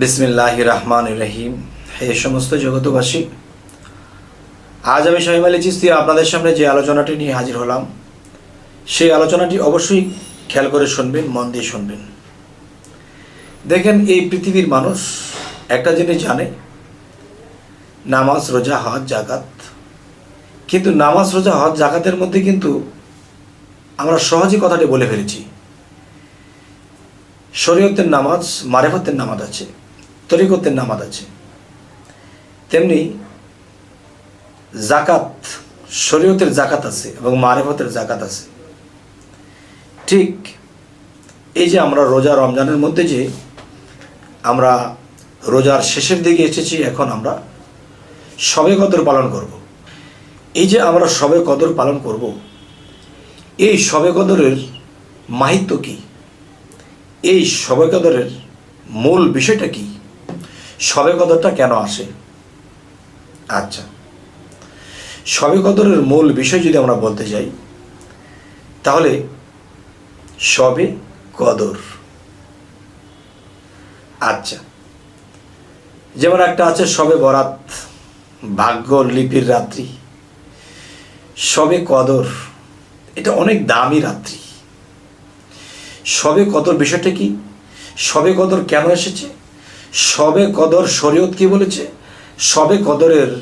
বিসমিল্লাহ রহমান রহিম হে সমস্ত জগতবাসী আজ আমি শাহিম আলী চিস্তি আপনাদের সামনে যে আলোচনাটি নিয়ে হাজির হলাম, সেই আলোচনাটি অবশ্যই খেয়াল করে শুনবেন, মন দিয়ে শুনবেন। দেখেন, এই পৃথিবীর মানুষ একটা জিনিস জানে, নামাজ, রোজা, হজ জাকাত কিন্তু নামাজ, রোজা, হজ জাকাতের মধ্যে কিন্তু আমরা সহজে কথাটি বলে ফেলেছি। শরীয়তের নামাজ, মারেফতের নামাজ আছে। তরিকতের নামাজ আছে। তেমনি জাকাত শরীয়তের জাকাত আছে এবং মারেফতের জাকাত আছে। ঠিক এই যে আমরা রোজা রমজানের মধ্যে যে আমরা রোজার শেষের দিকে এসেছি, এখন আমরা সবে কদর পালন করব। এই যে আমরা সবে কদর পালন করব, এই সবে কদরের মাহিত্য কী? এই সবে কদরের মূল বিষয়টা কি? সবে কদরটা কেন আসে? আচ্ছা সবে কদরের মূল বিষয় যদি আমরা বলতে যাই, তাহলে সবে কদর। আচ্ছা যেমন একটা আছে, সবে বরাত, ভাগ্য লিপির রাত্রি। সবে কদর, এটা অনেক দামি রাত্রি। সবে কদর বিষয়টা কি? সবে কদর কেন এসেছে? সবে কদর শরীয়ত কি বলেছে? সবে কদরের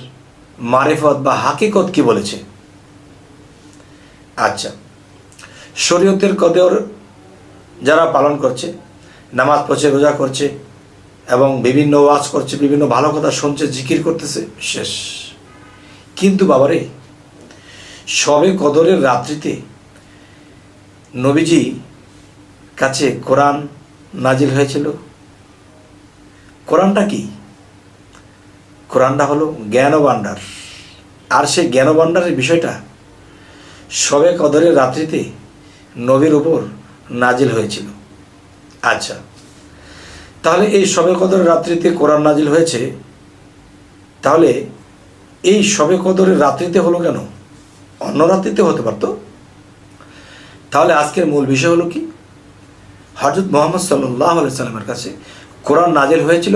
মারেফত বা হাকিকত কি বলেছে? আচ্ছা শরীয়তের কদর যারা পালন করছে, নামাজ পড়ছে, রোজা করছে এবং বিভিন্ন ওয়াজ করছে, বিভিন্ন ভালো কথা শুনছে, জিকির করতেছে, শেষ। কিন্তু বাবারে, সবে কদরের রাত্রিতে নবীজি কাছে কোরআন নাজিল হয়েছিল। কোরআনটা কি? কোরআনটা হলো জ্ঞান ভাণ্ডার আর সেই জ্ঞান ভাণ্ডারের বিষয়টা সবে কদরের রাত্রিতে নবীর উপর নাজিল হয়েছিল। আচ্ছা তাহলে এই সবে কদরের রাত্রিতে কোরআন নাজিল হয়েছে? তাহলে এই সবে কদরের রাত্রিতে হলো কেন? অন্য রাত্রিতে হতে পারতো। তাহলে আজকের মূল বিষয় হলো কি? হজরত মোহাম্মদ সাল্লাহ সাল্লামের কাছে কোরআন নাজেল হয়েছিল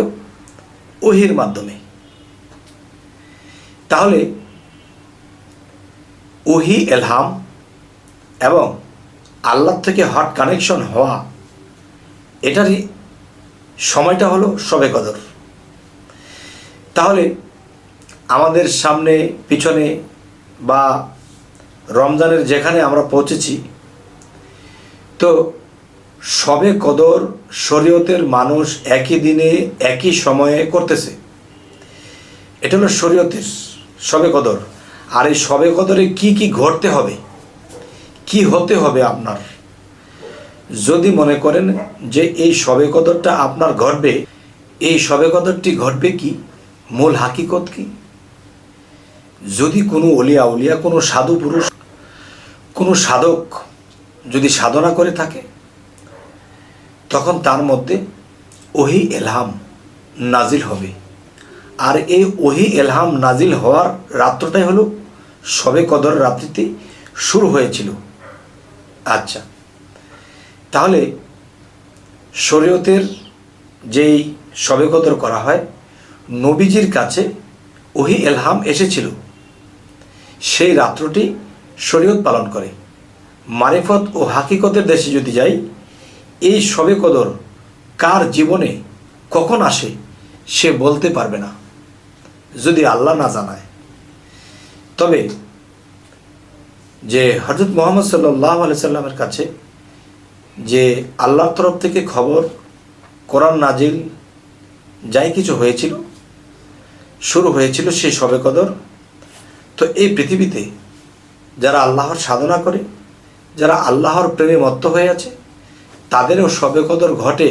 ওহির মাধ্যমে। তাহলে ওহি, এলহাম এবং আল্লাহ থেকে হট কানেকশন হওয়া এটারই সময়টা হলো সবে কদর। তাহলে আমাদের সামনে, পিছনে বা রমজানের যেখানে আমরা পৌঁছেছি, তো সবে কদর শরীয়তের মানুষ একই দিনে, একই সময়ে করতেছে। এটা হলো শরীয়তের সবে কদর। আর এই সবে কদরে কি কি ঘটতে হবে? কি হতে হবে আপনার? যদি মনে করেন যে এই সবে কদরটা আপনার ঘটবে, এই সবে কদরটি ঘটবে কি? মূল হাকিকত কি? যদি কোনো অলিয়া উলিয়া, কোনো সাধু পুরুষ, কোনো সাধক যদি সাধনা করে থাকে তখন তার মধ্যে ওহি এলহাম নাজিল হবে। আর এই ওহি এলহাম নাজিল হওয়ার রাত্রটাই হলো সবে কদর রাত্রিতে শুরু হয়েছিল। আচ্ছা তাহলে শরীয়তের যেই সবে কদর করা হয়, নবীজির কাছে ওহি এলহাম এসেছিল। সেই রাত্রটি শরীয়ত পালন করে। মারেফত ও হাকিকতের দেশে যদি যাই এই সবে কদর কার জীবনে কখন আসে সে বলতে পারবে না, যদি আল্লাহ না জানায়। তবে যে হজরত মোহাম্মদ সাল্লাহ আলি সাল্লামের কাছে যে আল্লাহর তরফ থেকে খবর, কোরআন নাজিল যাই কিছু হয়েছিল, শুরু হয়েছিল সেই সবে কদর, তো এই পৃথিবীতে যারা আল্লাহর সাধনা করে, যারা আল্লাহর প্রেমে মত্ত হয়ে আছে তাদেরও সবে কদর ঘটে।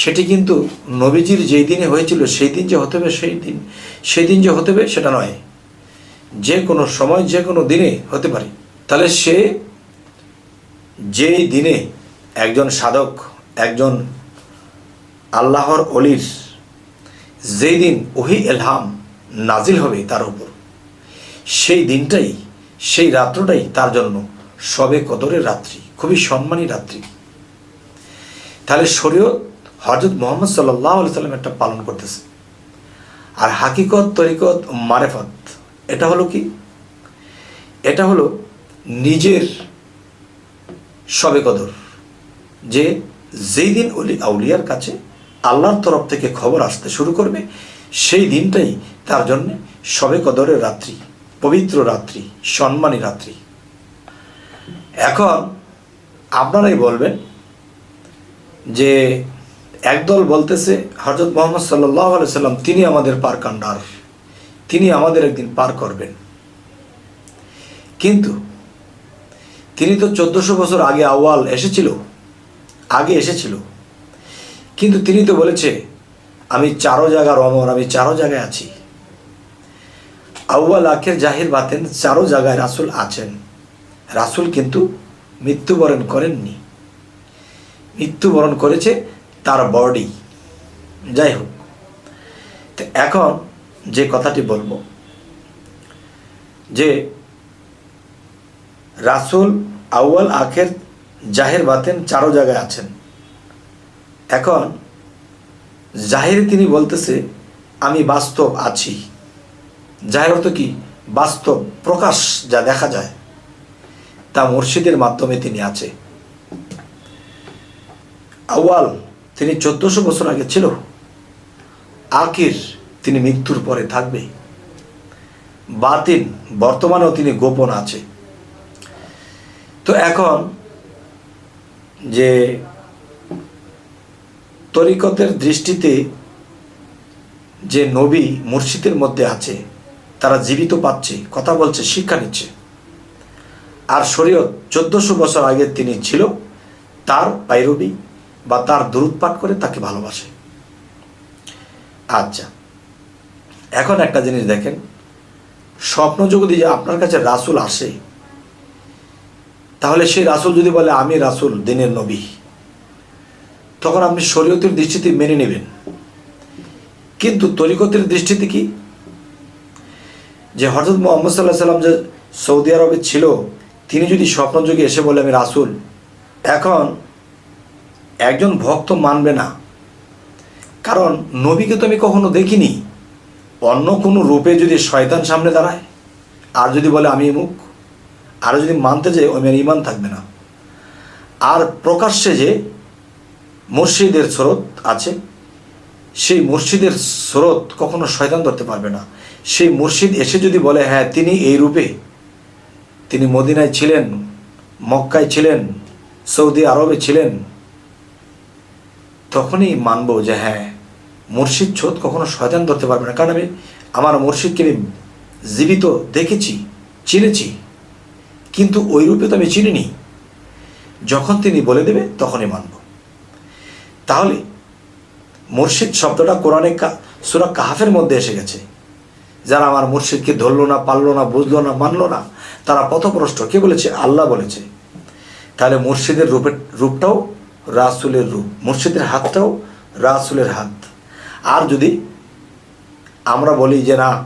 সেটি কিন্তু নবীজির যেই দিনে হয়েছিল, সেই দিন যে হতে হবে সেই দিন। সেই দিন যে হতে হবে সেটা নয়। যে কোনো সময়, যে কোনো দিনে হতে পারে। তাহলে সে যেই দিনে একজন সাধক, একজন আল্লাহর অলির, যেই দিন ওহি এলহাম নাজিল হবে তার উপর, সেই দিনটাই, সেই রাত্রটাই তার জন্য সবে কদরের রাত্রি, খুবই সম্মানী রাত্রি। তাহলে শরীয়ত হজরত মোহাম্মদ সাল্লাহ আলি সাল্লাম একটা পালন করতেছে। আর হাকিকত, তরিকত, মারেফত, এটা হলো কি? এটা হলো নিজের সবে কদর, যে যেই দিন অলি আউলিয়ার কাছে আল্লাহর তরফ থেকে খবর আসতে শুরু করবে, সেই দিনটাই তার জন্যে সবে কদরের রাত্রি, পবিত্র রাত্রি, সম্মানী রাত্রি। এখন আপনারাই বলবেন যে একদল বলতেছে হজরত মোহাম্মদ সাল্লাহ সাল্লাম, তিনি আমাদের পার কান্ডার তিনি আমাদের একদিন পার করবেন। কিন্তু তিনি তো চোদ্দশো বছর আগে আওয়াল এসেছিল, আগে এসেছিল। কিন্তু তিনি তো বলেছে, আমি চারো জায়গার অমর আমি চারো জায়গায় আছি। আউয়াল আখের জাহির বাতেন, চারো জায়গায় রাসুল আছেন। রাসুল কিন্তু মৃত্যুবরণ করেননি। মৃত্যুবরণ করেছে তার বডি যাই হোক তো এখন যে কথাটি বলব, যে রাসুল আউয়াল আখের জাহের বাতেন চারো জায়গায় আছেন। এখন জাহির তিনি বলতেছে, আমি বাস্তব আছি। জাহের অর্থ কি? বাস্তব, প্রকাশ যা দেখা যায়, তা মুর্শিদের মাধ্যমে তিনি আছে। আওয়াল তিনি চোদ্দশো বছর আগে ছিল। আকির তিনি মৃত্যুর পরে থাকবে। বাতিন বর্তমানেও তিনি গোপন আছে। তো এখন যে তরিকতের দৃষ্টিতে যে নবী মুর্শিদের মধ্যে আছে, তারা জীবিত পাচ্ছে, কথা বলছে, শিক্ষা নিচ্ছে। আর শরীয়ত চোদ্দশো বছর আগে তিনি ছিল, তার পাইরবি বা তার দূরত পাঠ করে তাকে ভালোবাসে। আচ্ছা এখন একটা জিনিস দেখেন। স্বপ্ন যদি আপনার কাছে রাসুল আসে, তাহলে সেই রাসুল যদি বলে, আমি রাসুল, দিনের নবী, তখন আপনি শরীয়তের দৃষ্টিতে মেনে নেবেন। কিন্তু তরিকতের দৃষ্টিতে কি? যে হজরত মোহাম্মদ সাল্লাহ সাল্লাম যে সৌদি আরবে ছিল, তিনি যদি স্বপ্নযোগে এসে বলে, আমি রাসুল, এখন একজন ভক্ত মানবে না। কারণ নবীকে তো আমি কখনো দেখিনি। অন্য কোনো রূপে যদি শয়তান সামনে দাঁড়ায়, আর যদি বলে আমি মুখ, আর যদি মানতে যাই ওই মেয়ের ইমান থাকবে না। আর প্রকাশ্যে যে মুর্শিদের স্রোত আছে, সেই মুর্শিদের স্রোত কখনো শয়তান ধরতে পারবে না। সেই মুর্শিদ এসে যদি বলে হ্যাঁ তিনি এই রূপে, তিনি মদিনায় ছিলেন, মক্কায় ছিলেন, সৌদি আরবে ছিলেন তখনই মানবো যে হ্যাঁ মুর্শিদ ছোট কখনো শয়তান ধরতে পারবে না। কারণ আমি আমার মুর্শিদকে আমি জীবিত দেখেছি, চিনেছি। কিন্তু ওই রূপে তো আমি চিনিনি। যখন তিনি বলে দেবে, তখনই মানব। তাহলে মুর্শিদ শব্দটা কোরআনে সুরা কাহাফের মধ্যে এসে গেছে। যারা আমার মুর্শিদকে ধরলো না, পারল না, বুঝলো না, মানলো না, তারা পথপ্রষ্ট কে বলেছে? আল্লাহ বলেছে। তাহলে মুর্শিদের রূপের রূপটাও রাসুলের রূপ। মুর্শিদের হাতটাও রাসুলের হাত। আর যদি আমরা বলি যে না,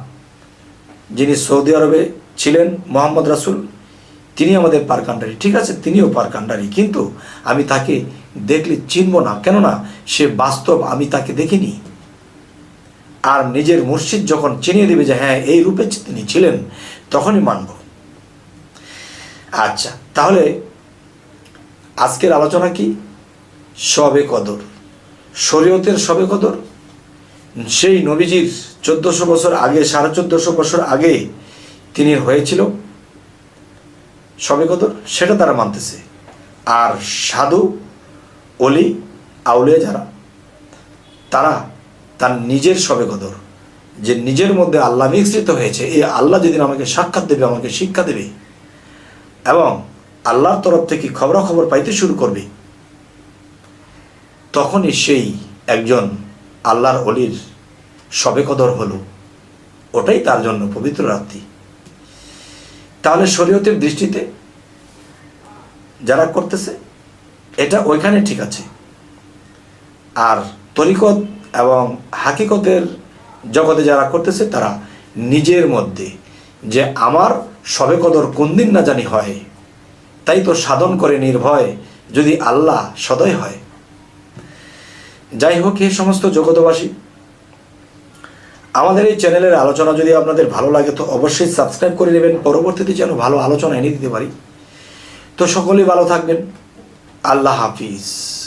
যিনি সৌদি আরবে ছিলেন মোহাম্মদ রাসুল তিনি আমাদের পারকান্ডারি ঠিক আছে, তিনিও পারকান্ডারি কিন্তু আমি তাকে দেখলে চিনব না। কেননা সে বাস্তব আমি তাকে দেখিনি। আর নিজের মুর্শিদ যখন চিনিয়ে দেবে যে হ্যাঁ এই রূপে তিনি ছিলেন, তখনই মানব। আচ্ছা তাহলে আজকের আলোচনা কি? সবে কদর। শরীয়তের সবে কদর। সেই নবীজির চোদ্দশো বছর আগে, সাড়ে চোদ্দশো বছর আগে তিনি হয়েছিল। সবে কদর, সেটা তারা মানতেছে। আর সাধু, অলি আউলে যারা, তারা তার নিজের সবে কদর, যে নিজের মধ্যে আল্লাহ মিশ্রিত হয়েছে, এই আল্লাহ যেদিন আমাকে সাক্ষাৎ দেবে, আমাকে শিক্ষা দেবে, এবং আল্লাহর তরফ থেকে খবরাখবর পাইতে শুরু করবে তখনই সেই একজন আল্লাহর অলির সবে কদর হলো। ওটাই তার জন্য পবিত্র রাত্রি। তাহলে শরীয়তের দৃষ্টিতে যারা করতেছে, এটা ওইখানে ঠিক আছে। আর তরিকত এবং হাকিকতের জগতে যারা করতেছে, তারা নিজের মধ্যে যে আমার সবে কদর কোন দিন না জানি হয়, তাই তো সাধন করে নির্ভয় যদি আল্লাহ সদয় হয়। যাই হোক এই সমস্ত জগতবাসী আমাদের এই চ্যানেলের আলোচনা যদি আপনাদের ভালো লাগে, তো অবশ্যই সাবস্ক্রাইব করে নেবেন। পরবর্তীতে যেন ভালো আলোচনা এনে দিতে পারি। তো সকলেই ভালো থাকবেন। আল্লাহ হাফিজ।